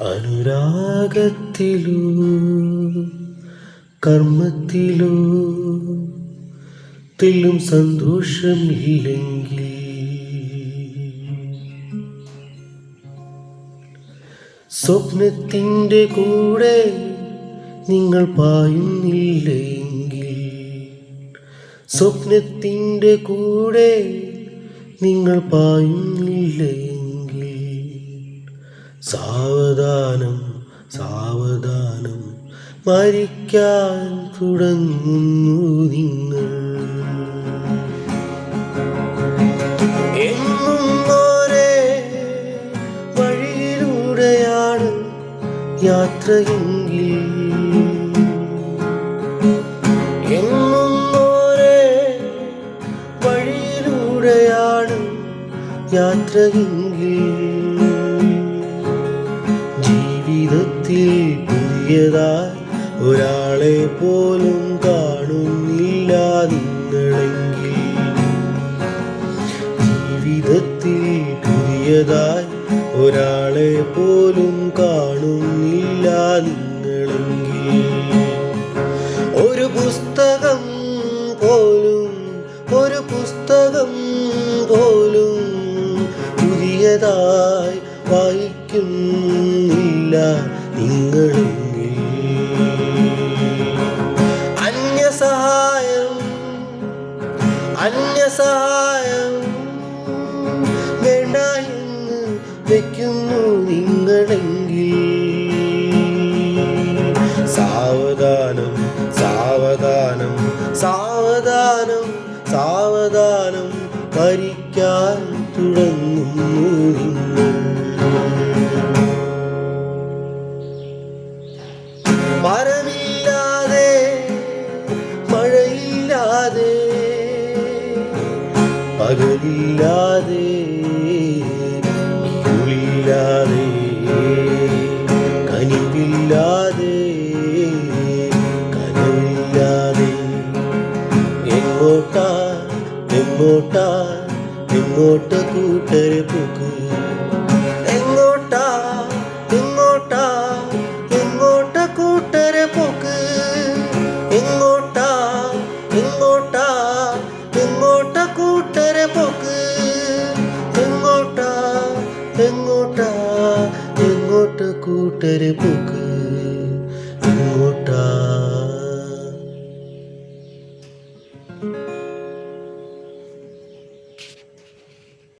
അനുരാഗത്തിലോ കർമ്മത്തിലോ സന്തോഷം സന്തോഷമില്ലെങ്കിൽ സ്വപ്നത്തിന്റെ കൂടെ നിങ്ങൾ പായുന്നില്ലെങ്കിൽ സ്വപ്നത്തിന്റെ കൂടെ നിങ്ങൾ പായുന്നില്ലെങ്കിൽ സാവധാനം സാവധാനം മരിക്കാൻ തുടങ്ങുന്നു നിങ്ങൾ. യാത്രയെങ്കിൽ? വഴിയിലൂടെയാണ് യാത്രയെങ്കിൽ? ജീവിതത്തിൽ പുതിയതായി ഒരാളെ പോലും കാണുന്നില്ല നിങ്ങളെങ്കിൽ. ജീവിതത്തിൽ പുതിയതായി ഒരാളെ പോലും കാണുന്നില്ല നിങ്ങളെങ്കിൽ. ഒരു പുസ്തകം പോലും ഒരു പുസ്തകം പോലും പുതിയതായി അന്യസഹായം വേണ്ട എന്ന് വെക്കുന്നു നിങ്ങളെങ്കിൽ. സാവധാനം സാവധാനം സാവധാനം സാവധാനം ഭരിക്കാൻ തുടങ്ങുന്നു. പകലില്ലാതെ ഇരുളില്ലാതെ കനിവില്ലാതെ കനവില്ലാതെ. എങ്ങോട്ടാ എങ്ങോട്ടാ എങ്ങോട്ട് കൂട്ടരെ പോക്ക് എങ്ങോട്ട കൂട്ടരെ പോക്ക് എങ്ങോട്ടാ